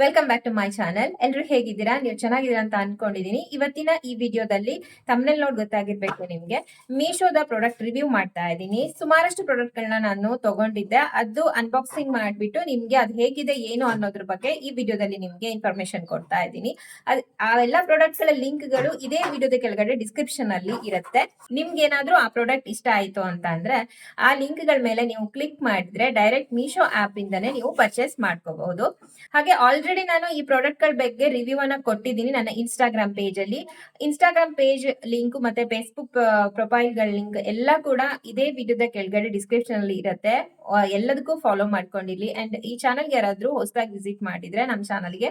Welcome back to my channel ಎಲ್ಲರೂ ಹೇಗಿದ್ದೀರಾ? ನೀವು ಚೆನ್ನಾಗಿದ್ದೀರಾ ಅಂತ ಅನ್ಕೊಂಡಿದೀನಿ. ಇವತ್ತಿನ ಈ ವಿಡಿಯೋದಲ್ಲಿ ತಮ್ಮನೇಲಿ ನೋಡ್ ಗೊತ್ತಾಗಿರ್ಬೇಕು ನಿಮ್ಗೆ. ಮೀಶೋದ ಪ್ರಾಡಕ್ಟ್ ರಿವ್ಯೂ ಮಾಡ್ತಾ ಇದ್ದೀನಿ. ಸುಮಾರಷ್ಟು ಪ್ರಾಡಕ್ಟ್ ಗಳನ್ನ ನಾನು ತಗೊಂಡಿದ್ದೆ. ಅದು ಅನ್ಬಾಕ್ಸಿಂಗ್ ಮಾಡ್ಬಿಟ್ಟು ನಿಮ್ಗೆ ಅದು ಹೇಗಿದೆ, ಏನು ಅನ್ನೋದ್ರ ಬಗ್ಗೆ ಈ ವಿಡಿಯೋದಲ್ಲಿ ನಿಮ್ಗೆ ಇನ್ಫಾರ್ಮೇಶನ್ ಕೊಡ್ತಾ ಇದ್ದೀನಿ. ಅದ್ ಆ ಎಲ್ಲಾ ಪ್ರಾಡಕ್ಟ್ಸ್ಗಳ ಲಿಂಕ್ಗಳು ಇದೇ ವಿಡಿಯೋದ ಕೆಳಗಡೆ ಡಿಸ್ಕ್ರಿಪ್ಷನ್ ಅಲ್ಲಿ ಇರುತ್ತೆ. ನಿಮ್ಗೆ ಏನಾದ್ರೂ ಆ ಪ್ರಾಡಕ್ಟ್ ಇಷ್ಟ ಆಯ್ತು ಅಂತ ಅಂದ್ರೆ ಆ ಲಿಂಕ್ಗಳ ಮೇಲೆ ನೀವು ಕ್ಲಿಕ್ ಮಾಡಿದ್ರೆ ಡೈರೆಕ್ಟ್ ಮೀಶೋ ಆಪ್ ಇಂದಾನೆ ನೀವು ಪರ್ಚೇಸ್ ಮಾಡ್ಕೋಬಹುದು. ಹಾಗೆ ಆಲ್ರೆಡಿ ನಾನು ಈ ಪ್ರಾಡಕ್ಟ್ಗಳ ಬಗ್ಗೆ ರಿವ್ಯೂ ಅನ್ನ ಕೊಟ್ಟಿದ್ದೀನಿ ನನ್ನ ಇನ್ಸ್ಟಾಗ್ರಾಮ್ ಪೇಜ್ ಅಲ್ಲಿ. ಇನ್ಸ್ಟಾಗ್ರಾಮ್ ಪೇಜ್ ಲಿಂಕ್ ಮತ್ತೆ ಫೇಸ್ಬುಕ್ ಪ್ರೊಫೈಲ್ಗಳ ಲಿಂಕ್ ಎಲ್ಲ ಕೂಡ ಇದೇ ವಿಡಿಯೋದ ಕೆಳಗಡೆ ಡಿಸ್ಕ್ರಿಪ್ಷನ್ ಅಲ್ಲಿ ಇರುತ್ತೆ. ಎಲ್ಲದಕ್ಕೂ ಫಾಲೋ ಮಾಡ್ಕೊಂಡಿರ್ಲಿ. ಅಂಡ್ ಈ ಚಾನಲ್ ಯಾರಾದ್ರೂ ಹೊಸದಾಗಿ ವಿಸಿಟ್ ಮಾಡಿದ್ರೆ ನಮ್ಮ ಚಾನಲ್ಗೆ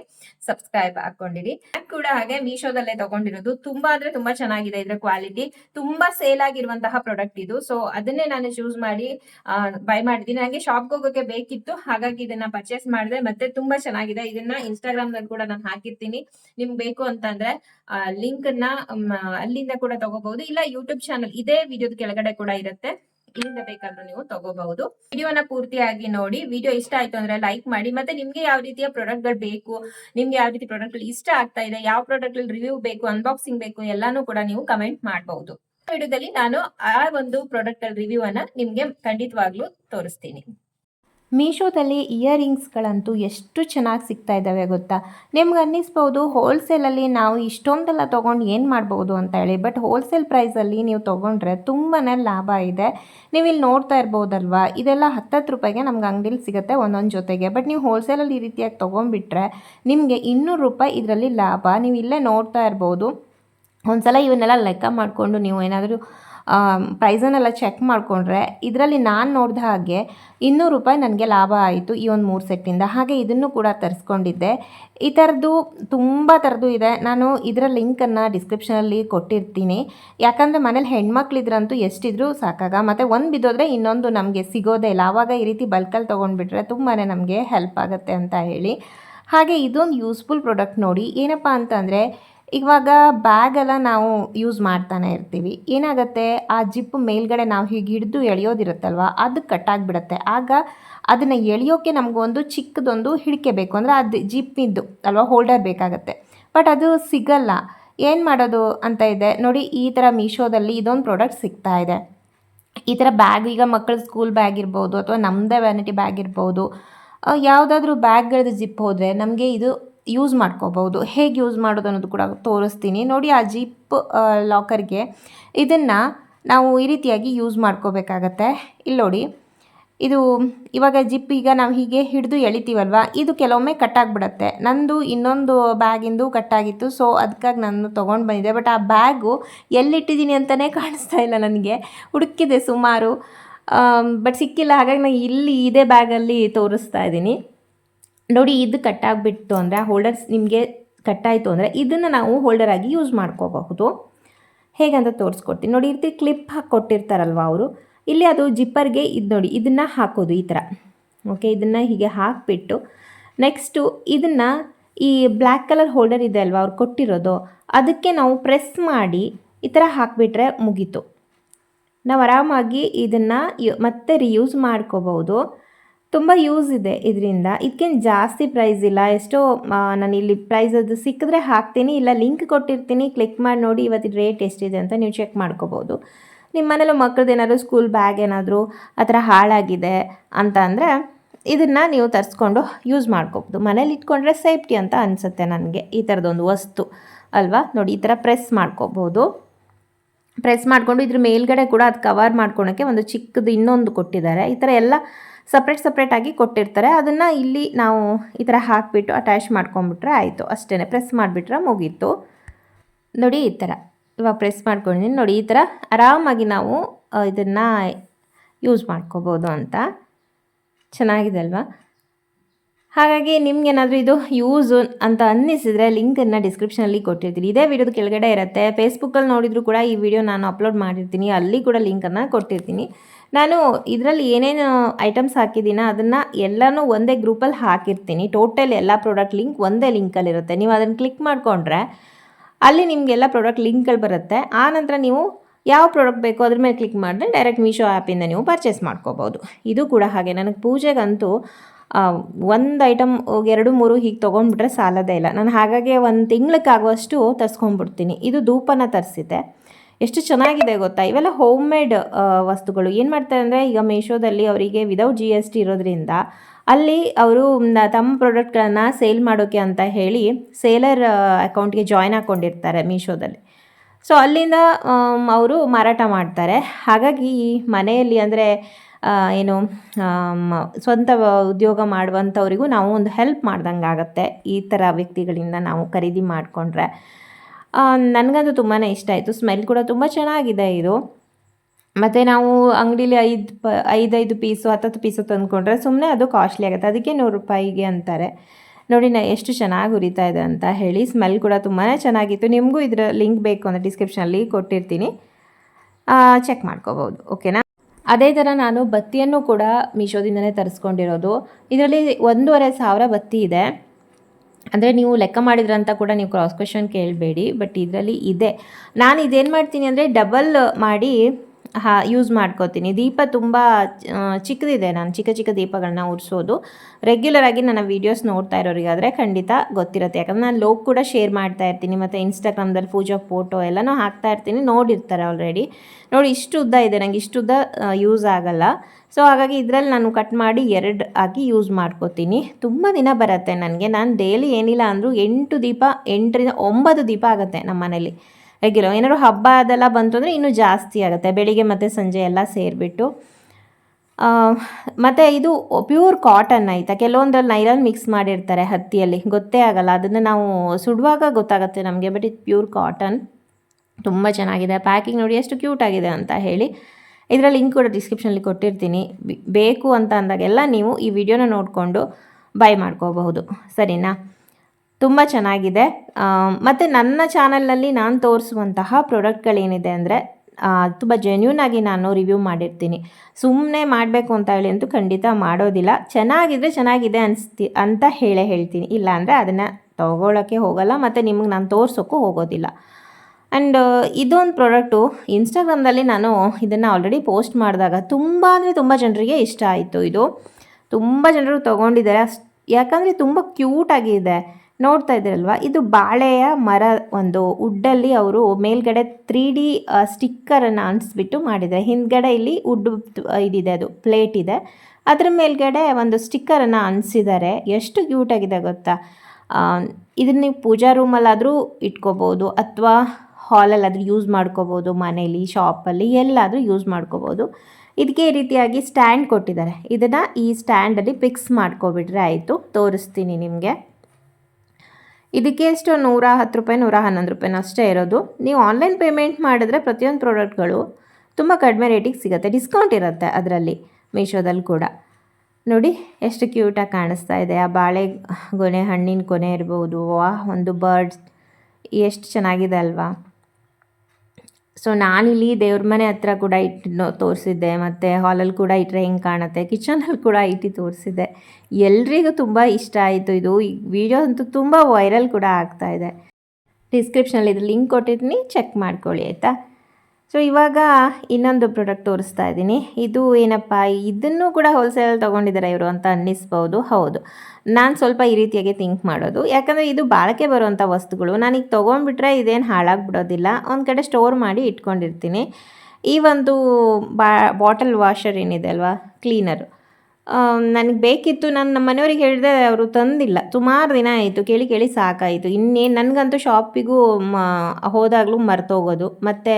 ಸಬ್ಸ್ಕ್ರೈಬ್ ಹಾಕೊಂಡಿರಿ. ಕೂಡ ಹಾಗೆ ಮೀಶೋದಲ್ಲೇ ತಗೊಂಡಿರೋದು. ತುಂಬಾ ಅಂದ್ರೆ ತುಂಬಾ ಚೆನ್ನಾಗಿದೆ ಇದ್ರ ಕ್ವಾಲಿಟಿ ತುಂಬಾ ಸೇಲ್ ಆಗಿರುವಂತಹ ಪ್ರಾಡಕ್ಟ್ ಇದು. ಸೊ ಅದನ್ನೇ ನಾನು ಚೂಸ್ ಮಾಡಿ ಬೈ ಮಾಡಿದ್ದೀನಿ. ನನಗೆ ಶಾಪ್ಗೆ ಹೋಗೋಕೆ ಬೇಕಿತ್ತು. ಹಾಗಾಗಿ ಇದನ್ನ ಪರ್ಚೇಸ್ ಮಾಡಿದೆ. ಮತ್ತೆ ತುಂಬಾ ಚೆನ್ನಾಗಿದೆ. ಇದನ್ನ ಇನ್ಸ್ಟಾಗ್ರಾಮ್ನಲ್ಲಿ ಕೂಡ ನಾನು ಹಾಕಿರ್ತೀನಿ. ನಿಮ್ಗೆ ಬೇಕು ಅಂತಂದ್ರೆ ಲಿಂಕ್ನ ಅಲ್ಲಿಂದ ಕೂಡ ತಗೋಬಹುದು. ಇಲ್ಲ ಯೂಟ್ಯೂಬ್ ಚಾನಲ್ ಇದೇ ವಿಡಿಯೋದ ಕೆಳಗಡೆ ಕೂಡ ಇರುತ್ತೆ. ಇಲ್ಲಿಂದ ಬೇಕಾದ್ರೂ ನೀವು ತಗೋಬಹುದು. ವಿಡಿಯೋನ ಪೂರ್ತಿಯಾಗಿ ನೋಡಿ. ವಿಡಿಯೋ ಇಷ್ಟ ಆಯ್ತು ಅಂದ್ರೆ ಲೈಕ್ ಮಾಡಿ. ಮತ್ತೆ ನಿಮ್ಗೆ ಯಾವ ರೀತಿಯ ಪ್ರಾಡಕ್ಟ್ಗಳು ಬೇಕು, ನಿಮ್ಗೆ ಯಾವ ರೀತಿ ಪ್ರಾಡಕ್ಟ್ ಇಷ್ಟ ಆಗ್ತಾ ಇದೆ, ಯಾವ ಪ್ರಾಡಕ್ಟ್ ರಿವ್ಯೂ ಬೇಕು ಅನ್ಬಾಕ್ಸಿಂಗ್ ಬೇಕು, ಎಲ್ಲಾನು ಕೂಡ ನೀವು ಕಮೆಂಟ್ ಮಾಡಬಹುದು. ವಿಡಿಯೋದಲ್ಲಿ ನಾನು ಆ ಒಂದು ಪ್ರಾಡಕ್ಟ್ ರಿವ್ಯೂ ಅನ್ನ ನಿಮ್ಗೆ ಖಂಡಿತವಾಗ್ಲೂ ತೋರಿಸ್ತೀನಿ. ಮೀಶೋದಲ್ಲಿ ಇಯರಿಂಗ್ಸ್ಗಳಂತೂ ಎಷ್ಟು ಚೆನ್ನಾಗಿ ಸಿಗ್ತಾ ಇದ್ದಾವೆ ಗೊತ್ತಾ? ನಿಮ್ಗೆ ಅನ್ನಿಸ್ಬೋದು ಹೋಲ್ಸೇಲಲ್ಲಿ ನಾವು ಇಷ್ಟೊಂದೆಲ್ಲ ತೊಗೊಂಡು ಏನು ಮಾಡ್ಬೋದು ಅಂತ ಹೇಳಿ ಬಟ್ ಹೋಲ್ಸೇಲ್ ಪ್ರೈಸಲ್ಲಿ ನೀವು ತೊಗೊಂಡ್ರೆ ತುಂಬಾ ಲಾಭ ಇದೆ. ನೀವು ಇಲ್ಲಿ ನೋಡ್ತಾ ಇರ್ಬೋದಲ್ವಾ, ಇದೆಲ್ಲ ಹತ್ತತ್ತು ರೂಪಾಯಿಗೆ ನಮ್ಗೆ ಅಂಗಡಿಲಿ ಸಿಗುತ್ತೆ ಒಂದೊಂದು ಜೊತೆಗೆ. ಬಟ್ ನೀವು ಹೋಲ್ಸೇಲಲ್ಲಿ ಈ ರೀತಿಯಾಗಿ ತೊಗೊಂಡ್ಬಿಟ್ರೆ ನಿಮಗೆ ಇನ್ನೂರು ರೂಪಾಯಿ ಇದರಲ್ಲಿ ಲಾಭ. ನೀವು ಇಲ್ಲೇ ನೋಡ್ತಾ ಇರ್ಬೋದು. ಒಂದು ಸಲ ಇವನ್ನೆಲ್ಲ ಲೆಕ್ಕ ಮಾಡಿಕೊಂಡು ನೀವು ಏನಾದರೂ ಪ್ರೈಸನ್ನೆಲ್ಲ ಚೆಕ್ ಮಾಡಿಕೊಂಡ್ರೆ ಇದರಲ್ಲಿ ನಾನು ನೋಡಿದ ಹಾಗೆ ಇನ್ನೂರು ರೂಪಾಯಿ ನನಗೆ ಲಾಭ ಆಯಿತು ಈ ಒಂದು ಮೂರು ಸೆಟ್ಟಿಂದ ಹಾಗೆ ಇದನ್ನು ಕೂಡ ತರಿಸ್ಕೊಂಡಿದ್ದೆ. ಈ ಥರದ್ದು ತುಂಬ ಥರದ್ದು ಇದೆ. ನಾನು ಇದರ ಲಿಂಕನ್ನು ಡಿಸ್ಕ್ರಿಪ್ಷನಲ್ಲಿ ಕೊಟ್ಟಿರ್ತೀನಿ. ಯಾಕಂದರೆ ಮನೇಲಿ ಹೆಣ್ಮಕ್ಳಿದ್ರಂತೂ ಎಷ್ಟಿದ್ರೂ ಸಾಕಾಗ. ಮತ್ತು ಒಂದು ಬಿದ್ದೋದ್ರೆ ಇನ್ನೊಂದು ನಮಗೆ ಸಿಗೋದೇ ಇಲ್ಲ. ಆವಾಗ ಈ ರೀತಿ ಬಲ್ಕಲ್ಲಿ ತೊಗೊಂಡ್ಬಿಟ್ರೆ ತುಂಬಾ ನಮಗೆ ಹೆಲ್ಪ್ ಆಗುತ್ತೆ ಅಂತ ಹೇಳಿ. ಹಾಗೆ ಇದೊಂದು ಯೂಸ್ಫುಲ್ ಪ್ರಾಡಕ್ಟ್ ನೋಡಿ ಏನಪ್ಪ ಅಂತಂದರೆ ಇವಾಗ ಬ್ಯಾಗೆಲ್ಲ ನಾವು ಯೂಸ್ ಮಾಡ್ತಾನೆ ಇರ್ತೀವಿ. ಏನಾಗುತ್ತೆ? ಆ ಜಿಪ್ ಮೇಲ್ಗಡೆ ನಾವು ಹೀಗೆ ಹಿಡಿದು ಎಳೆಯೋದಿರುತ್ತಲ್ವ? ಅದು ಕಟ್ಟಾಗಿಬಿಡುತ್ತೆ ಆಗ ಅದನ್ನು ಎಳೆಯೋಕ್ಕೆ ನಮಗೊಂದು ಚಿಕ್ಕದೊಂದು ಹಿಡಿಕೆ ಬೇಕು. ಅಂದರೆ ಅದು ಜಿಪ್ಪಿದ್ದು ಅಲ್ವಾ ಹೋಲ್ಡರ್ ಬೇಕಾಗುತ್ತೆ. ಬಟ್ ಅದು ಸಿಗಲ್ಲ. ಏನು ಮಾಡೋದು ಅಂತ ಇದೆ? ನೋಡಿ, ಈ ಥರ ಮೀಶೋದಲ್ಲಿ ಇದೊಂದು ಪ್ರಾಡಕ್ಟ್ ಸಿಗ್ತಾ ಇದೆ. ಈ ಥರ ಬ್ಯಾಗ್ ಈಗ ಮಕ್ಕಳ ಸ್ಕೂಲ್ ಬ್ಯಾಗ್ ಇರ್ಬೋದು, ಅಥವಾ ನಮ್ಮದೇ ವ್ಯಾನಿಟಿ ಬ್ಯಾಗ್ ಇರ್ಬೋದು ಯಾವುದಾದ್ರೂ ಬ್ಯಾಗ್ಗಳದ್ದು ಜಿಪ್ ಹೋದರೆ ನಮಗೆ ಇದು ಯೂಸ್ ಮಾಡ್ಕೋಬೋದು ಹೇಗೆ ಯೂಸ್ ಮಾಡೋದು ಅನ್ನೋದು ಕೂಡ ತೋರಿಸ್ತೀನಿ. ನೋಡಿ ಆ ಜಿಪ್ ಲಾಕರ್ಗೆ ಇದನ್ನು ನಾವು ಈ ರೀತಿಯಾಗಿ ಯೂಸ್ ಮಾಡ್ಕೋಬೇಕಾಗತ್ತೆ. ಇಲ್ಲಿ ನೋಡಿ, ಇದು ಇವಾಗ ಜಿಪ್ ಈಗ ನಾವು ಹೀಗೆ ಹಿಡಿದು ಎಳಿತೀವಲ್ವ? ಇದು ಕೆಲವೊಮ್ಮೆ ಕಟ್ಟಾಗ್ಬಿಡತ್ತೆ ನಂದು ಇನ್ನೊಂದು ಬ್ಯಾಗಿಂದು ಕಟ್ಟಾಗಿತ್ತು ಸೊ ಅದಕ್ಕಾಗಿ ನಾನು ತೊಗೊಂಡು ಬಂದಿದ್ದೆ. ಬಟ್ ಆ ಬ್ಯಾಗು ಎಲ್ಲಿಟ್ಟಿದ್ದೀನಿ ಅಂತಲೇ ಕಾಣಿಸ್ತಾ ಇಲ್ಲ ನನಗೆ. ಹುಡುಕಿದೆ ಸುಮಾರು. ಬಟ್ ಸಿಕ್ಕಿಲ್ಲ. ಹಾಗಾಗಿ ನಾನು ಇಲ್ಲಿ ಇದೇ ಬ್ಯಾಗಲ್ಲಿ ತೋರಿಸ್ತಾ ಇದ್ದೀನಿ. ನೋಡಿ ಇದು ಕಟ್ಟಾಗಿಬಿಟ್ಟು ಅಂದರೆ ಹೋಲ್ಡರ್ಸ್ ನಿಮಗೆ ಕಟ್ಟಾಯಿತು ಅಂದರೆ ಇದನ್ನು ನಾವು ಹೋಲ್ಡರ್ ಆಗಿ ಯೂಸ್ ಮಾಡ್ಕೋಬಹುದು. ಹೇಗಂತ ತೋರಿಸ್ಕೊಡ್ತೀನಿ. ನೋಡಿ ರೀತಿ ಕ್ಲಿಪ್ ಹಾಕಿ ಕೊಟ್ಟಿರ್ತಾರಲ್ವ ಅವರು? ಇಲ್ಲಿ ಅದು ಜಿಪ್ಪರ್ಗೆ ಇದು ನೋಡಿ, ಇದನ್ನು ಹಾಕೋದು ಈ ಥರ ಓಕೆ ಇದನ್ನು ಹೀಗೆ ಹಾಕಿಬಿಟ್ಟು ನೆಕ್ಸ್ಟು ಇದನ್ನು ಈ ಬ್ಲ್ಯಾಕ್ ಕಲರ್ ಹೋಲ್ಡರ್ ಇದೆ ಅಲ್ವಾ ಅವ್ರು ಕೊಟ್ಟಿರೋದು, ಅದಕ್ಕೆ ನಾವು ಪ್ರೆಸ್ ಮಾಡಿ ಈ ಥರ ಹಾಕಿಬಿಟ್ರೆ ಮುಗೀತು. ನಾವು ಆರಾಮಾಗಿ ಇದನ್ನು ಮತ್ತೆ ರಿಯೂಸ್ ಮಾಡ್ಕೋಬೋದು ತುಂಬ ಯೂಸ್ ಇದೆ ಇದರಿಂದ. ಇದಕ್ಕೇನು ಜಾಸ್ತಿ ಪ್ರೈಸ್ ಇಲ್ಲ. ಎಷ್ಟೋ ನಾನು ಇಲ್ಲಿ ಪ್ರೈಸ್ ಅದು ಸಿಕ್ಕಿದ್ರೆ ಹಾಕ್ತೀನಿ, ಇಲ್ಲ ಲಿಂಕ್ ಕೊಟ್ಟಿರ್ತೀನಿ ಕ್ಲಿಕ್ ಮಾಡಿ ನೋಡಿ ಇವತ್ತಿನ ರೇಟ್ ಎಷ್ಟಿದೆ ಅಂತ ನೀವು ಚೆಕ್ ಮಾಡ್ಕೋಬೋದು. ನಿಮ್ಮ ಮನೇಲಿ ಮಕ್ಕಳದ್ದು ಏನಾದರೂ ಸ್ಕೂಲ್ ಬ್ಯಾಗ್ ಏನಾದರೂ ಆ ಥರ ಹಾಳಾಗಿದೆ ಅಂತ ಅಂದರೆ ಇದನ್ನು ನೀವು ತರಿಸ್ಕೊಂಡು ಯೂಸ್ ಮಾಡ್ಕೋಬೋದು. ಮನೇಲಿ ಇಟ್ಕೊಂಡ್ರೆ ಸೇಫ್ಟಿ ಅಂತ ಅನಿಸುತ್ತೆ ನನಗೆ, ಈ ಥರದೊಂದು ವಸ್ತು, ಅಲ್ವಾ? ನೋಡಿ, ಈ ಥರ ಪ್ರೆಸ್ ಮಾಡ್ಕೋಬೋದು. ಪ್ರೆಸ್ ಮಾಡಿಕೊಂಡು ಇದ್ರ ಮೇಲ್ಗಡೆ ಕೂಡ ಅದು ಕವರ್ ಮಾಡ್ಕೊಳಕ್ಕೆ ಒಂದು ಚಿಕ್ಕದು ಇನ್ನೊಂದು ಕೊಟ್ಟಿದ್ದಾರೆ. ಈ ಥರ ಎಲ್ಲ ಸಪ್ರೇಟ್ ಸಪ್ರೇಟಾಗಿ ಕೊಟ್ಟಿರ್ತಾರೆ. ಅದನ್ನು ಇಲ್ಲಿ ನಾವು ಈ ಥರ ಹಾಕಿಬಿಟ್ಟು ಅಟ್ಯಾಚ್ ಮಾಡ್ಕೊಂಬಿಟ್ರೆ ಆಯಿತು. ಅಷ್ಟೇ ಪ್ರೆಸ್ ಮಾಡಿಬಿಟ್ರೆ ಮುಗೀತು. ನೋಡಿ ಈ ಥರ ಇವಾಗ ಪ್ರೆಸ್ ಮಾಡ್ಕೊಂಡಿದ್ದೀನಿ ನೋಡಿ ಈ ಥರ ಆರಾಮಾಗಿ ನಾವು ಇದನ್ನು ಯೂಸ್ ಮಾಡ್ಕೋಬೋದು ಅಂತ. ಚೆನ್ನಾಗಿದೆ ಅಲ್ವಾ? ಹಾಗಾಗಿ ನಿಮ್ಗೇನಾದರೂ ಇದು ಯೂಸು ಅಂತ ಅನ್ನಿಸಿದರೆ ಲಿಂಕನ್ನು ಡಿಸ್ಕ್ರಿಪ್ಷನಲ್ಲಿ ಕೊಟ್ಟಿರ್ತೀನಿ. ಇದೇ ವಿಡಿಯೋದ ಕೆಳಗಡೆ ಇರುತ್ತೆ. ಫೇಸ್ಬುಕ್ಕಲ್ಲಿ ನೋಡಿದರೂ ಕೂಡ ಈ ವಿಡಿಯೋ ನಾನು ಅಪ್ಲೋಡ್ ಮಾಡಿರ್ತೀನಿ. ಅಲ್ಲಿ ಕೂಡ ಲಿಂಕನ್ನು ಕೊಟ್ಟಿರ್ತೀನಿ. ನಾನು ಇದರಲ್ಲಿ ಏನೇನು ಐಟಮ್ಸ್ ಹಾಕಿದ್ದೀನ, ಅದನ್ನು ಎಲ್ಲನೂ ಒಂದೇ ಗ್ರೂಪಲ್ಲಿ ಹಾಕಿರ್ತೀನಿ. ಟೋಟಲ್ ಎಲ್ಲ ಪ್ರಾಡಕ್ಟ್ ಲಿಂಕ್ ಒಂದೇ ಲಿಂಕಲ್ಲಿರುತ್ತೆ ನೀವು ಅದನ್ನು ಕ್ಲಿಕ್ ಮಾಡಿಕೊಂಡ್ರೆ ಅಲ್ಲಿ ನಿಮಗೆಲ್ಲ ಪ್ರಾಡಕ್ಟ್ ಲಿಂಕ್ಗಳು ಬರುತ್ತೆ. ಆ ನಂತರ ನೀವು ಯಾವ ಪ್ರಾಡಕ್ಟ್ ಬೇಕೋ ಅದ್ರ ಮೇಲೆ ಕ್ಲಿಕ್ ಮಾಡಿದ್ರೆ ಡೈರೆಕ್ಟ್ ಮೀಶೋ ಆ್ಯಪಿಂದ ನೀವು ಪರ್ಚೇಸ್ ಮಾಡ್ಕೋಬೋದು. ಇದು ಕೂಡ ಹಾಗೆ. ನನಗೆ ಪೂಜೆಗಂತೂ ಒಂದು ಐಟಮ್ ಎರಡು, ಮೂರು ಹೀಗೆ ತೊಗೊಂಡ್ಬಿಟ್ರೆ ಸಾಲದೇ ಇಲ್ಲ. ನಾನು ಹಾಗಾಗಿ ಒಂದು ತಿಂಗ್ಳಕ್ಕಾಗುವಷ್ಟು ತರಿಸ್ಕೊಂಡ್ಬಿಡ್ತೀನಿ. ಇದು ಧೂಪನ ತರಿಸಿದ್ದೆ. ಎಷ್ಟು ಚೆನ್ನಾಗಿದೆ ಗೊತ್ತಾ? ಇವೆಲ್ಲ ಹೋಮ್ ಮೇಡ್ ವಸ್ತುಗಳು. ಏನು ಮಾಡ್ತಾರೆ ಅಂದರೆ ಈಗ ಮೀಶೋದಲ್ಲಿ ಅವರಿಗೆ ವಿದೌಟ್ ಜಿ ಎಸ್ ಟಿ ಇರೋದ್ರಿಂದ ಅಲ್ಲಿ ಅವರು ತಮ್ಮ ಪ್ರಾಡಕ್ಟ್ಗಳನ್ನು ಸೇಲ್ ಮಾಡೋಕ್ಕೆ ಅಂತ ಹೇಳಿ ಸೇಲರ್ ಅಕೌಂಟ್ಗೆ ಜಾಯ್ನ್ ಹಾಕ್ಕೊಂಡಿರ್ತಾರೆ ಮೀಶೋದಲ್ಲಿ ಸೊ ಅಲ್ಲಿಂದ ಅವರು ಮಾರಾಟ ಮಾಡ್ತಾರೆ. ಹಾಗಾಗಿ ಈ ಮನೆಯಲ್ಲಿ ಅಂದರೆ ಏನು ಸ್ವಂತ ಉದ್ಯೋಗ ಮಾಡುವಂಥವರಿಗೂ ನಾವು ಒಂದು ಹೆಲ್ಪ್ ಮಾಡ್ದಂಗೆ ಆಗುತ್ತೆ ಈ ಥರ ವ್ಯಕ್ತಿಗಳಿಂದ ನಾವು ಖರೀದಿ ಮಾಡಿಕೊಂಡ್ರೆ. ನನಗಂತೂ ತುಂಬಾ ಇಷ್ಟ ಆಯಿತು. ಸ್ಮೆಲ್ ಕೂಡ ತುಂಬ ಚೆನ್ನಾಗಿದೆ ಇದು. ಮತ್ತು ನಾವು ಅಂಗಡೀಲಿ ಐದು ಪ, ಐದೈದು ಪೀಸು, ಹತ್ತತ್ತು ಪೀಸು ತಂದುಕೊಂಡ್ರೆ ಸುಮ್ಮನೆ ಅದು ಕಾಸ್ಟ್ಲಿ ಆಗುತ್ತೆ. ಅದಕ್ಕೆ ನೂರು ರೂಪಾಯಿಗೆ ಅಂತಾರೆ. ನೋಡಿ, ನಾ, ಎಷ್ಟು ಚೆನ್ನಾಗಿ ಉರಿತಾ ಇದೆ ಅಂತ ಹೇಳಿ ಸ್ಮೆಲ್ ಕೂಡ ತುಂಬಾ ಚೆನ್ನಾಗಿತ್ತು. ನಿಮಗೂ ಇದರ ಲಿಂಕ್ ಬೇಕು ಅಂತ ಡಿಸ್ಕ್ರಿಪ್ಷನಲ್ಲಿ ಕೊಟ್ಟಿರ್ತೀನಿ. ಚೆಕ್ ಮಾಡ್ಕೋಬೋದು. ಓಕೆನಾ ಅದೇ ಥರ ನಾನು ಬತ್ತಿಯನ್ನು ಕೂಡ ಮೀಶೋದಿಂದನೇ ತರಿಸ್ಕೊಂಡಿರೋದು. ಇದರಲ್ಲಿ ಒಂದೂವರೆ ಸಾವಿರ ಬತ್ತಿ ಇದೆ. ಅಂದರೆ ನೀವು ಲೆಕ್ಕ ಮಾಡಿದ್ರಂತ ಕೂಡ ನೀವು ಕ್ರಾಸ್ ಕ್ವೆಶನ್ ಕೇಳಬೇಡಿ ಬಟ್ ಇದರಲ್ಲಿ ಇದೆ. ನಾನು ಇದೇನು ಮಾಡ್ತೀನಿ ಅಂದರೆ ಡಬಲ್ ಮಾಡಿ ಹಾ ಯೂಸ್ ಮಾಡ್ಕೋತೀನಿ. ದೀಪ ತುಂಬ ಚಿಕ್ಕದಿದೆ. ನಾನು ಚಿಕ್ಕ ಚಿಕ್ಕ ದೀಪಗಳನ್ನ ಉರಿಸೋದು. ರೆಗ್ಯುಲರ್ ಆಗಿ ನನ್ನ ವೀಡಿಯೋಸ್ ನೋಡ್ತಾ ಇರೋರಿಗಾದರೆ ಖಂಡಿತ ಗೊತ್ತಿರುತ್ತೆ. ಯಾಕಂದ್ರೆ ನಾನು ಲೋಕ್ ಕೂಡ ಶೇರ್ ಮಾಡ್ತಾ ಇರ್ತೀನಿ. ಮತ್ತು ಇನ್ಸ್ಟಾಗ್ರಾಮ್ದಲ್ಲಿ ಪೂಜಾ ಫೋಟೋ ಎಲ್ಲನೂ ಹಾಕ್ತಾ ಇರ್ತೀನಿ. ನೋಡಿರ್ತಾರೆ ಆಲ್ರೆಡಿ ನೋಡಿ, ಇಷ್ಟು ಉದ್ದ ಇದೆ. ನನಗೆ ಇಷ್ಟು ಉದ್ದ ಯೂಸ್ ಆಗಲ್ಲ. ಸೊ ಹಾಗಾಗಿ ಇದರಲ್ಲಿ ನಾನು ಕಟ್ ಮಾಡಿ ಎರಡು ಆಗಿ ಯೂಸ್ ಮಾಡ್ಕೋತೀನಿ. ತುಂಬ ದಿನ ಬರುತ್ತೆ ನನಗೆ. ನಾನು ಡೈಲಿ ಏನಿಲ್ಲ ಅಂದರೂ ಎಂಟು ದೀಪ, ಎಂಟರಿಂದ ಒಂಬತ್ತು ದೀಪ ಆಗುತ್ತೆ ನಮ್ಮ ಮನೇಲಿ ರೆಗ್ಯುಲರ್ ಏನಾದ್ರು ಹಬ್ಬ ಅದೆಲ್ಲ ಬಂತು ಅಂದರೆ ಇನ್ನೂ ಜಾಸ್ತಿ ಆಗುತ್ತೆ. ಬೆಳಿಗ್ಗೆ ಮತ್ತು ಸಂಜೆ ಎಲ್ಲ ಸೇರಿಬಿಟ್ಟು. ಮತ್ತು ಇದು ಪ್ಯೂರ್ ಕಾಟನ್ ಆಯಿತಾ ಕೆಲವೊಂದ್ರಲ್ಲಿ ನೈಲಾನ್ ಮಿಕ್ಸ್ ಮಾಡಿರ್ತಾರೆ ಹತ್ತಿಯಲ್ಲಿ. ಗೊತ್ತೇ ಆಗಲ್ಲ. ಅದನ್ನು ನಾವು ಸುಡುವಾಗ ಗೊತ್ತಾಗುತ್ತೆ ನಮಗೆ ಬಟ್ ಇದು ಪ್ಯೂರ್ ಕಾಟನ್ ತುಂಬ ಚೆನ್ನಾಗಿದೆ. ಪ್ಯಾಕಿಂಗ್ ನೋಡಿ ಎಷ್ಟು ಕ್ಯೂಟ್ ಆಗಿದೆ ಅಂತ ಹೇಳಿ. ಇದರ ಲಿಂಕ್ ಕೂಡ ಡಿಸ್ಕ್ರಿಪ್ಷನಲ್ಲಿ ಕೊಟ್ಟಿರ್ತೀನಿ. ಬೇಕು ಅಂತ ಅಂದಾಗೆಲ್ಲ ನೀವು ಈ ವಿಡಿಯೋನ ನೋಡಿಕೊಂಡು ಬೈ ಮಾಡ್ಕೋಬಹುದು. ಸರಿನಾ? ತುಂಬ ಚೆನ್ನಾಗಿದೆ. ಮತ್ತು ನನ್ನ ಚಾನಲ್ನಲ್ಲಿ ನಾನು ತೋರಿಸುವಂತಹ ಪ್ರಾಡಕ್ಟ್ಗಳೇನಿದೆ ಅಂದರೆ ತುಂಬ ಜೆನ್ಯೂನ್ ಆಗಿ ನಾನು ರಿವ್ಯೂ ಮಾಡಿರ್ತೀನಿ. ಸುಮ್ಮನೆ ಮಾಡಬೇಕು ಅಂತ ಹೇಳಿ ಅಂತೂ ಖಂಡಿತ ಮಾಡೋದಿಲ್ಲ. ಚೆನ್ನಾಗಿದ್ರೆ ಚೆನ್ನಾಗಿದೆ ಅನಿಸ್ತಿ, ಅಂತ ಹೇಳೇ ಹೇಳ್ತೀನಿ. ಇಲ್ಲ ಅಂದರೆ ಅದನ್ನು ತೊಗೊಳಕ್ಕೆ ಹೋಗಲ್ಲ, ಮತ್ತು ನಿಮಗೆ ನಾನು ತೋರ್ಸೋಕ್ಕೂ ಹೋಗೋದಿಲ್ಲ. ಆ್ಯಂಡ್ ಇದೊಂದು ಪ್ರಾಡಕ್ಟು ಇನ್ಸ್ಟಾಗ್ರಾಮ್ದಲ್ಲಿ ನಾನು ಇದನ್ನು ಆಲ್ರೆಡಿ ಪೋಸ್ಟ್ ಮಾಡಿದಾಗ ತುಂಬ ಅಂದರೆ ತುಂಬ ಜನರಿಗೆ ಇಷ್ಟ ಆಯಿತು ಇದು. ತುಂಬ ಜನರು ತೊಗೊಂಡಿದ್ದಾರೆ. ಅಷ್ಟು, ಯಾಕಂದರೆ ತುಂಬ ಕ್ಯೂಟಾಗಿದೆ ನೋಡ್ತಾ ಇದ್ದೀರಲ್ವ? ಇದು ಬಾಳೆಯ ಮರ ಒಂದು ವುಡ್ಡಲ್ಲಿ ಅವರು ಮೇಲ್ಗಡೆ ತ್ರೀ ಡಿ ಸ್ಟಿಕ್ಕರನ್ನು ಅಂಟಿಸ್ಬಿಟ್ಟು ಮಾಡಿದ್ದಾರೆ. ಹಿಂದ್ಗಡೆ ಇಲ್ಲಿ ವುಡ್ ಇದಿದೆ ಅದು ಪ್ಲೇಟ್ ಇದೆ. ಅದ್ರ ಮೇಲ್ಗಡೆ ಒಂದು ಸ್ಟಿಕ್ಕರನ್ನು ಅಂಟಿಸಿದ್ದಾರೆ. ಎಷ್ಟು ಕ್ಯೂಟಾಗಿದೆ ಗೊತ್ತಾ? ಇದನ್ನ ನೀವು ಪೂಜಾ ರೂಮಲ್ಲಾದರೂ ಇಟ್ಕೋಬೋದು, ಅಥವಾ ಹಾಲಲ್ಲಾದರೂ ಯೂಸ್ ಮಾಡ್ಕೋಬೋದು, ಮನೇಲಿ ಶಾಪಲ್ಲಿ ಎಲ್ಲಾದರೂ ಯೂಸ್ ಮಾಡ್ಕೋಬೋದು. ಇದಕ್ಕೆ ಈ ರೀತಿಯಾಗಿ ಸ್ಟ್ಯಾಂಡ್ ಕೊಟ್ಟಿದ್ದಾರೆ. ಇದನ್ನು ಈ ಸ್ಟ್ಯಾಂಡಲ್ಲಿ ಫಿಕ್ಸ್ ಮಾಡ್ಕೊಬಿಟ್ರೆ ಆಯಿತು. ತೋರಿಸ್ತೀನಿ ನಿಮಗೆ. ಇದಕ್ಕೆ ಎಷ್ಟು? ನೂರ ಹತ್ತು ರೂಪಾಯಿ, ನೂರ ಹನ್ನೊಂದು ರೂಪಾಯಿನೂ ಅಷ್ಟೇ ಇರೋದು. ನೀವು ಆನ್ಲೈನ್ ಪೇಮೆಂಟ್ ಮಾಡಿದ್ರೆ ಪ್ರತಿಯೊಂದು ಪ್ರಾಡಕ್ಟ್ಗಳು ತುಂಬ ಕಡಿಮೆ ರೇಟಿಗೆ ಸಿಗುತ್ತೆ. ಡಿಸ್ಕೌಂಟ್ ಇರುತ್ತೆ ಅದರಲ್ಲಿ ಮೀಶೋದಲ್ಲಿ ಕೂಡ. ನೋಡಿ ಎಷ್ಟು ಕ್ಯೂಟಾಗಿ ಕಾಣಿಸ್ತಾ ಇದೆ. ಆ ಬಾಳೆ ಗೊನೆ, ಹಣ್ಣಿನ ಕೊನೆ ಇರ್ಬೋದು ಒಂದು ಬರ್ಡ್ಸ್ ಎಷ್ಟು ಚೆನ್ನಾಗಿದೆ ಅಲ್ವಾ? ಸೊ ನಾನಿಲ್ಲಿ ದೇವ್ರ ಮನೆ ಹತ್ರ ಕೂಡ ಇಟ್ಟು ತೋರಿಸಿದ್ದೆ. ಮತ್ತು ಹಾಲಲ್ಲಿ ಕೂಡ ಇಟ್ಟರೆ ಹೆಂಗೆ ಕಾಣುತ್ತೆ? ಕಿಚನಲ್ಲಿ ಕೂಡ ಇಟ್ಟು ತೋರಿಸಿದ್ದೆ. ಎಲ್ರಿಗೂ ತುಂಬ ಇಷ್ಟ ಆಯಿತು ಇದು. ಈ ವಿಡಿಯೋ ಅಂತೂ ತುಂಬ ವೈರಲ್ ಕೂಡ ಆಗ್ತಾ ಇದೆ. ಡಿಸ್ಕ್ರಿಪ್ಷನಲ್ಲಿ ಇದು ಲಿಂಕ್ ಕೊಟ್ಟಿದ್ದೀನಿ ಚೆಕ್ ಮಾಡ್ಕೊಳ್ಳಿ, ಆಯಿತಾ? ಸೊ ಇವಾಗ ಇನ್ನೊಂದು ಪ್ರಾಡಕ್ಟ್ ತೋರಿಸ್ತಾ ಇದ್ದೀನಿ. ಇದು ಏನಪ್ಪ, ಇದನ್ನು ಕೂಡ ಹೋಲ್ಸೇಲ್ ತೊಗೊಂಡಿದ್ದಾರೆ ಇವರು ಅಂತ ಅನ್ನಿಸ್ಬೋದು. ಹೌದು. ನಾನು ಸ್ವಲ್ಪ ಈ ರೀತಿಯಾಗಿ ಥಿಂಕ್ ಮಾಡೋದು. ಯಾಕಂದರೆ ಇದು ಬಾಳಿಕೆ ಬರುವಂಥ ವಸ್ತುಗಳು. ನಾನೀಗ ತೊಗೊಂಡ್ಬಿಟ್ರೆ ಇದೇನು ಹಾಳಾಗ್ಬಿಡೋದಿಲ್ಲ. ಒಂದು ಕಡೆ ಸ್ಟೋರ್ ಮಾಡಿ ಇಟ್ಕೊಂಡಿರ್ತೀನಿ. ಈ ಒಂದು ಬಾ ಬಾಟಲ್ ವಾಷರ್ ಏನಿದೆ ಅಲ್ವಾ ಕ್ಲೀನರು ನನಗೆ ಬೇಕಿತ್ತು. ನಾನು ನಮ್ಮ ಮನೆಯವ್ರಿಗೆ ಹೇಳಿದೆ, ಅವರು ತಂದಿಲ್ಲ. ಸುಮಾರು ದಿನ ಆಯಿತು. ಕೇಳಿ ಕೇಳಿ ಸಾಕಾಯಿತು. ಇನ್ನೇನು, ನನಗಂತೂ ಶಾಪಿಗೂ ಮ, ಹೋದಾಗಲೂ ಮರ್ತೋಗೋದು. ಮತ್ತು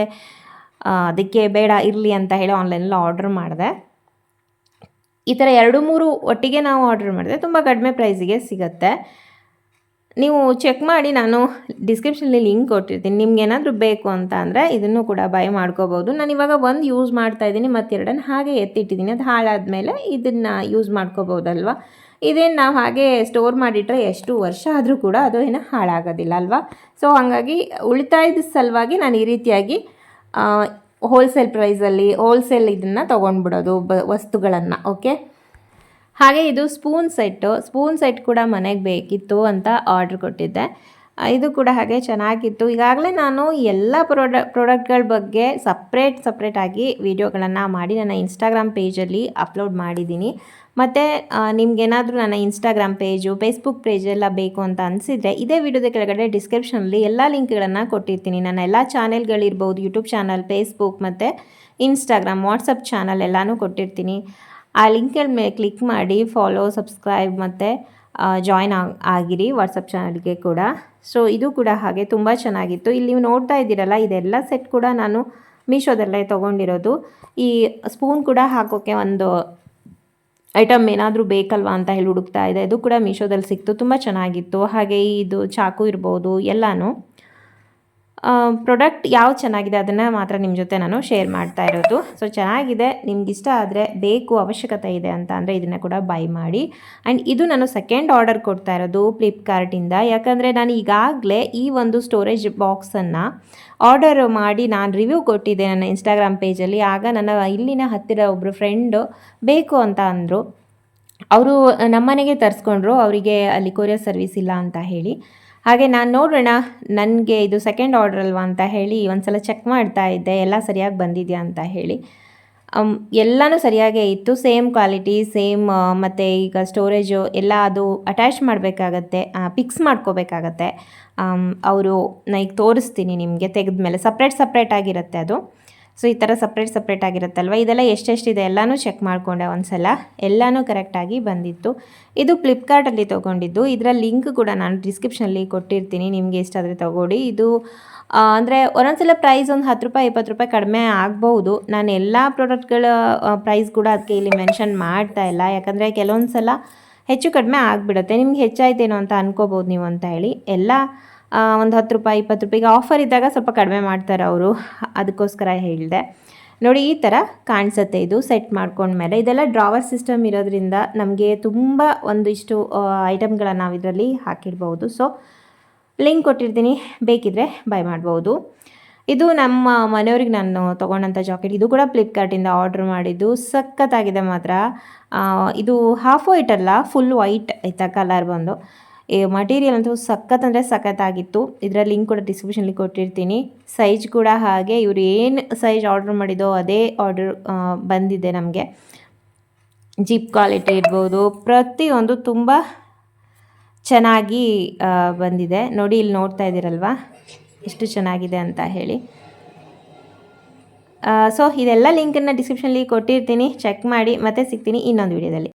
ಅದಕ್ಕೆ ಬೇಡ, ಇರಲಿ ಅಂತ ಹೇಳಿ ಆನ್ಲೈನಲ್ಲಿ ಆರ್ಡ್ರ್ ಮಾಡಿದೆ. ಈ ಥರ ಎರಡು ಮೂರು ಒಟ್ಟಿಗೆ ನಾವು ಆರ್ಡ್ರ್ ಮಾಡಿದೆ. ತುಂಬ ಕಡಿಮೆ ಪ್ರೈಸಿಗೆ ಸಿಗುತ್ತೆ. ನೀವು ಚೆಕ್ ಮಾಡಿ, ನಾನು ಡಿಸ್ಕ್ರಿಪ್ಷನಲ್ಲಿ ಲಿಂಕ್ ಕೊಟ್ಟಿರ್ತೀನಿ. ನಿಮ್ಗೆ ಏನಾದರೂ ಬೇಕು ಅಂತ ಅಂದರೆ ಇದನ್ನು ಕೂಡ ಬೈ ಮಾಡ್ಕೋಬೋದು. ನಾನು ಇವಾಗ ಒಂದು ಯೂಸ್ ಮಾಡ್ತಾ ಇದ್ದೀನಿ, ಮತ್ತೆರಡನ್ನು ಹಾಗೆ ಎತ್ತಿಟ್ಟಿದ್ದೀನಿ. ಅದು ಹಾಳಾದಮೇಲೆ ಇದನ್ನು ಯೂಸ್ ಮಾಡ್ಕೋಬೋದಲ್ವ? ಇದೇನು ನಾವು ಹಾಗೆ ಸ್ಟೋರ್ ಮಾಡಿಟ್ರೆ ಎಷ್ಟು ವರ್ಷ ಆದರೂ ಕೂಡ ಅದು ಏನು ಹಾಳಾಗೋದಿಲ್ಲ ಅಲ್ವಾ? ಸೊ ಹಾಗಾಗಿ ಉಳಿತಾಯದ ಸಲುವಾಗಿ ನಾನು ಈ ರೀತಿಯಾಗಿ ಹೋಲ್ಸೇಲ್ ಪ್ರೈಸಲ್ಲಿ ಹೋಲ್ಸೇಲ್ ಇದನ್ನು ತೊಗೊಂಡ್ಬಿಡೋದು, ಬ, ವಸ್ತುಗಳನ್ನು ಓಕೆ ಹಾಗೆ ಇದು ಸ್ಪೂನ್ ಸೆಟ್ಟು ಸ್ಪೂನ್ ಸೆಟ್ ಕೂಡ ಮನೆಗೆ ಬೇಕಿತ್ತು ಅಂತ ಆರ್ಡ್ರ್ ಕೊಟ್ಟಿದ್ದೆ. ಇದು ಕೂಡ ಹಾಗೆ ಚೆನ್ನಾಗಿತ್ತು. ಈಗಾಗಲೇ ನಾನು ಎಲ್ಲ ಪ್ರಾಡ, ಪ್ರಾಡಕ್ಟ್ಗಳ ಬಗ್ಗೆ ಸಪ್ರೇಟ್ ಸಪ್ರೇಟಾಗಿ ವೀಡಿಯೋಗಳನ್ನು ಮಾಡಿ ನನ್ನ ಇನ್ಸ್ಟಾಗ್ರಾಮ್ ಪೇಜಲ್ಲಿ ಅಪ್ಲೋಡ್ ಮಾಡಿದ್ದೀನಿ. ಮತ್ತು ನಿಮ್ಗೇನಾದರೂ ನನ್ನ ಇನ್ಸ್ಟಾಗ್ರಾಮ್ ಪೇಜು ಫೇಸ್ಬುಕ್ ಪೇಜೆಲ್ಲ ಬೇಕು ಅಂತ ಅನಿಸಿದರೆ ಇದೇ ವಿಡಿಯೋದ ಕೆಳಗಡೆ ಡಿಸ್ಕ್ರಿಪ್ಷನಲ್ಲಿ ಎಲ್ಲ ಲಿಂಕ್ಗಳನ್ನು ಕೊಟ್ಟಿರ್ತೀನಿ. ನನ್ನ ಎಲ್ಲ ಚಾನೆಲ್ಗಳಿರ್ಬೋದು ಯೂಟ್ಯೂಬ್ ಚಾನಲ್ ಫೇಸ್ಬುಕ್ ಮತ್ತು ಇನ್ಸ್ಟಾಗ್ರಾಮ್ ವಾಟ್ಸಪ್ ಚಾನಲ್ ಎಲ್ಲನೂ ಕೊಟ್ಟಿರ್ತೀನಿ. ಆ ಲಿಂಕ್ಗಳ ಮೇಲೆ ಕ್ಲಿಕ್ ಮಾಡಿ ಫಾಲೋ ಸಬ್ಸ್ಕ್ರೈಬ್ ಮತ್ತು ಜಾಯ್ನ್ ಆಗಿರಿ ವಾಟ್ಸಪ್ ಚಾನಲ್ಗೆ ಕೂಡ. ಸೊ ಇದು ಕೂಡ ಹಾಗೆ ತುಂಬ ಚೆನ್ನಾಗಿತ್ತು. ಇಲ್ಲಿ ನೀವು ನೋಡ್ತಾ ಇದ್ದೀರಲ್ಲ, ಇದೆಲ್ಲ ಸೆಟ್ ಕೂಡ ನಾನು ಮೀಶೋದಲ್ಲೇ ತೊಗೊಂಡಿರೋದು. ಈ ಸ್ಪೂನ್ ಕೂಡ ಹಾಕೋಕ್ಕೆ ಒಂದು ಐಟಮ್ ಏನಾದರೂ ಬೇಕಲ್ವಾ ಅಂತ ಹೇಳಿ ಹುಡುಕ್ತಾ ಇದೆ ಇದು ಕೂಡ ಮೀಶೋದಲ್ಲಿ ಸಿಕ್ತು. ತುಂಬ ಚೆನ್ನಾಗಿತ್ತು. ಹಾಗೆ ಇದು ಚಾಕು ಇರ್ಬೋದು, ಎಲ್ಲನೂ. ಪ್ರಾಡಕ್ಟ್ ಯಾವ ಚೆನ್ನಾಗಿದೆ ಅದನ್ನು ಮಾತ್ರ ನಿಮ್ಮ ಜೊತೆ ನಾನು ಶೇರ್ ಮಾಡ್ತಾ ಇರೋದು. ಸೊ ಚೆನ್ನಾಗಿದೆ, ನಿಮ್ಗೆ ಇಷ್ಟ ಆದರೆ ಬೇಕು, ಅವಶ್ಯಕತೆ ಇದೆ ಅಂತ ಅಂದರೆ ಇದನ್ನು ಕೂಡ ಬೈ ಮಾಡಿ. ಆ್ಯಂಡ್ ಇದು ನಾನು ಸೆಕೆಂಡ್ ಆರ್ಡರ್ ಕೊಡ್ತಾ ಇರೋದು ಫ್ಲಿಪ್ಕಾರ್ಟಿಂದ ಯಾಕಂದರೆ ನಾನು ಈಗಾಗಲೇ ಈ ಒಂದು ಸ್ಟೋರೇಜ್ ಬಾಕ್ಸನ್ನು ಆರ್ಡರ್ ಮಾಡಿ ನಾನು ರಿವ್ಯೂ ಕೊಟ್ಟಿದ್ದೆ ನನ್ನ ಇನ್ಸ್ಟಾಗ್ರಾಮ್ ಪೇಜಲ್ಲಿ ಆಗ ನನ್ನ ಇಲ್ಲಿನ ಹತ್ತಿರ ಒಬ್ಬರು ಫ್ರೆಂಡು ಬೇಕು ಅಂತ ಅಂದರು. ಅವರು ನಮ್ಮನೆಗೆ ತರಿಸ್ಕೊಂಡ್ರು, ಅವರಿಗೆ ಅಲ್ಲಿ ಕೊರಿಯರ್ ಸರ್ವಿಸ್ ಇಲ್ಲ ಅಂತ ಹೇಳಿ. ಹಾಗೆ ನಾನು ನೋಡೋಣ ನನಗೆ ಇದು ಸೆಕೆಂಡ್ ಆರ್ಡರ್ ಅಲ್ವಾ ಅಂತ ಹೇಳಿ ಒಂದ್ಸಲ ಚೆಕ್ ಮಾಡ್ತಾ ಇದ್ದೆ, ಎಲ್ಲ ಸರಿಯಾಗಿ ಬಂದಿದೆಯಾ ಅಂತ ಹೇಳಿ. ಎಲ್ಲನೂ ಸರಿಯಾಗೇ ಇತ್ತು ಸೇಮ್ ಕ್ವಾಲಿಟಿ ಸೇಮ್ ಮತ್ತು ಈಗ ಸ್ಟೋರೇಜು ಎಲ್ಲ ಅದು ಅಟ್ಯಾಚ್ ಮಾಡಬೇಕಾಗತ್ತೆ ಪಿಕ್ಸ್ ಮಾಡ್ಕೋಬೇಕಾಗತ್ತೆ. ಅವರು ನಾ ಈಗ ತೋರಿಸ್ತೀನಿ ನಿಮಗೆ ತೆಗೆದ ಮೇಲೆ ಸಪ್ರೇಟ್ ಸಪ್ರೇಟ್ ಆಗಿರುತ್ತೆ ಅದು. ಸೊ ಈ ಥರ ಸಪ್ರೇಟ್ ಸಪ್ರೇಟ್ ಆಗಿರುತ್ತಲ್ವ? ಇದೆಲ್ಲ ಎಷ್ಟೆಷ್ಟಿದೆ? ಎಲ್ಲನೂ ಚೆಕ್ ಮಾಡಿಕೊಂಡೆ ಒಂದ್ಸಲ. ಎಲ್ಲನೂ ಕರೆಕ್ಟಾಗಿ ಬಂದಿತ್ತು. ಇದು ಫ್ಲಿಪ್ಕಾರ್ಟಲ್ಲಿ ತೊಗೊಂಡಿದ್ದು. ಇದರ ಲಿಂಕ್ ಕೂಡ ನಾನು ಡಿಸ್ಕ್ರಿಪ್ಷನಲ್ಲಿ ಕೊಟ್ಟಿರ್ತೀನಿ. ನಿಮಗೆ ಇಷ್ಟಾದರೆ ತೊಗೊಳ್ಳಿ. ಇದು ಅಂದರೆ ಒಂದೊಂದ್ಸಲ ಪ್ರೈಸ್ ಒಂದು ಹತ್ತು ರೂಪಾಯಿ, ಇಪ್ಪತ್ತು ರೂಪಾಯಿ ಕಡಿಮೆ ಆಗ್ಬೋದು ನಾನು ಎಲ್ಲ ಪ್ರಾಡಕ್ಟ್ಗಳ ಪ್ರೈಸ್ ಕೂಡ ಅದಕ್ಕೆ ಇಲ್ಲಿ ಮೆನ್ಷನ್ ಮಾಡ್ತಾ ಇಲ್ಲ. ಯಾಕಂದರೆ ಕೆಲವೊಂದು ಸಲ ಹೆಚ್ಚು ಕಡಿಮೆ ಆಗಿಬಿಡುತ್ತೆ. ನಿಮ್ಗೆ ಹೆಚ್ಚಾಯ್ತೇನೋ ಅಂತ ಅನ್ಕೋಬೋದು ನೀವು ಅಂತ ಹೇಳಿ. ಎಲ್ಲ ಒಂದು ಹತ್ತು ರೂಪಾಯಿ, ಇಪ್ಪತ್ತು ರೂಪಾಯಿಗೆ ಆಫರ್ ಇದ್ದಾಗ ಸ್ವಲ್ಪ ಕಡಿಮೆ ಮಾಡ್ತಾರೆ ಅವರು. ಅದಕ್ಕೋಸ್ಕರ ಹೇಳಿದೆ. ನೋಡಿ, ಈ ಥರ ಕಾಣಿಸುತ್ತೆ ಇದು ಸೆಟ್ ಮಾಡ್ಕೊಂಡ್ಮೇಲೆ. ಇದೆಲ್ಲ ಡ್ರಾವರ್ ಸಿಸ್ಟಮ್ ಇರೋದ್ರಿಂದ ನಮಗೆ ತುಂಬ ಒಂದಿಷ್ಟು ಐಟಮ್ಗಳನ್ನು ನಾವು ಇದರಲ್ಲಿ ಹಾಕಿಡ್ಬೋದು ಸೊ ಲಿಂಕ್ ಕೊಟ್ಟಿರ್ತೀನಿ. ಬೇಕಿದ್ರೆ ಬೈ ಮಾಡ್ಬೋದು. ಇದು ನಮ್ಮ ಮನೆಯವ್ರಿಗೆ ನಾನು ತೊಗೊಂಡಂಥ ಜಾಕೆಟ್ ಇದು ಕೂಡ ಫ್ಲಿಪ್ಕಾರ್ಟಿಂದ ಆರ್ಡ್ರ್ ಮಾಡಿದ್ದು. ಸಖತ್ತಾಗಿದೆ ಮಾತ್ರ. ಇದು ಹಾಫ್ ವೈಟ್ ಅಲ್ಲ ಫುಲ್ ವೈಟ್ ಆಯಿತಾ ಕಲರ್ ಬಂದು. ಮಟೀರಿಯಲ್ ಅಂತೂ ಸಖತ್ ಅಂದರೆ ಸಖತ್ತಾಗಿತ್ತು ಇದರ ಲಿಂಕ್ ಕೂಡ ಡಿಸ್ಕ್ರಿಪ್ಷನಲ್ಲಿ ಕೊಟ್ಟಿರ್ತೀನಿ. ಸೈಜ್ ಕೂಡ ಹಾಗೆ, ಇವರು ಏನು ಸೈಜ್ ಆರ್ಡರ್ ಮಾಡಿದೋ ಅದೇ ಆರ್ಡರ್ ಬಂದಿದೆ ನಮಗೆ. ಜಿಪ್ ಕ್ವಾಲಿಟಿ ಇರ್ಬೋದು, ಪ್ರತಿಯೊಂದು ತುಂಬ ಚೆನ್ನಾಗಿ ಬಂದಿದೆ. ನೋಡಿ, ಇಲ್ಲಿ ನೋಡ್ತಾ ಇದ್ದೀರಲ್ವಾ? ಎಷ್ಟು ಚೆನ್ನಾಗಿದೆ ಅಂತ ಹೇಳಿ. ಸೊ ಇದೆಲ್ಲ ಲಿಂಕನ್ನು ಡಿಸ್ಕ್ರಿಪ್ಷನಲ್ಲಿ ಕೊಟ್ಟಿರ್ತೀನಿ. ಚೆಕ್ ಮಾಡಿ, ಮತ್ತೆ ಸಿಗ್ತೀನಿ ಇನ್ನೊಂದು ವಿಡಿಯೋದಲ್ಲಿ